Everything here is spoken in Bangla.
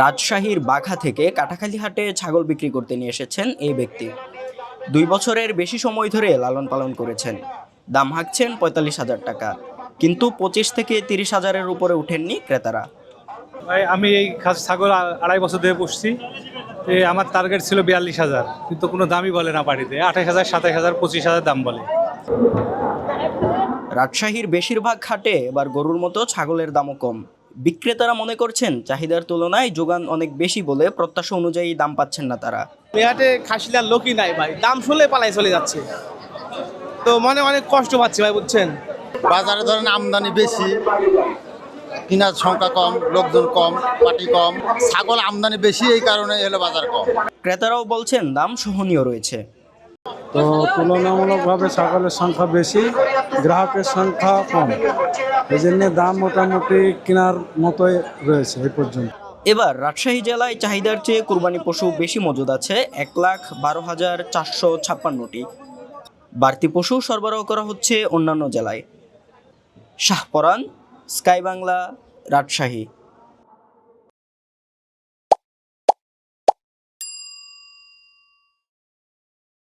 রাজশাহীর বাঘা থেকে কাটাখালী হাটে ছাগল বিক্রি করতে নিয়ে এসেছেন এই ব্যক্তি। দুই বছরের বেশি সময় ধরে লালন পালন করেছেন। দাম হাঁকছেন পঁয়তাল্লিশ হাজার টাকা কিন্তু পঁচিশ থেকে তিরিশ হাজারের উপরে উঠেননি ক্রেতারা। ভাই আমি এই খাস ছাগল আড়াই বছর ধরে পুষছি। এ আমার টার্গেট ছিল বিয়াল্লিশ হাজার কিন্তু কোনো দামই বলে না বাড়িতে। আঠাশ হাজার সাতাশ হাজার পঁচিশ হাজার দাম বলে। রাজশাহীর বেশিরভাগ হাটে এবার গরুর মতো ছাগলের দামও কম। বিক্রেতারা মনে করছেন চাহিদার তুলনায় যোগান অনেক বেশি বলে প্রত্যাশা অনুযায়ী দাম পাচ্ছেন না তারা। মেহাটে খাসিলার লোকই নাই ভাই। দাম শুনলে পালাই চলে যাচ্ছে। তো মনে অনেক কষ্ট পাচ্ছি ভাই বুঝছেন? বাজারে ধরেন আমদানি বেশি কেনার সংখ্যা কম লোকজন কম পাটি কম ছাগল আমদানি বেশি এই কারণে এলো বাজার কম। ক্রেতারাও বলছেন দাম সহনীয় রয়েছে। তো তুলনামূলকভাবে ছাগলের সংখ্যা বেশি, গ্রাহকের সংখ্যা কম। এই জন্য দাম মোটামুটি কেনার মতোই রয়েছে এই পর্যন্ত। এবার রাজশাহী জেলায় চাহিদার চেয়ে কুরবানি পশু বেশি মজুদ আছে এক লাখ বারো হাজার চারশো ছাপ্পান্নটি। বাড়তি পশু সরবরাহ করা হচ্ছে অন্যান্য জেলায়। শাহপরান স্কাই বাংলা, রাজশাহী।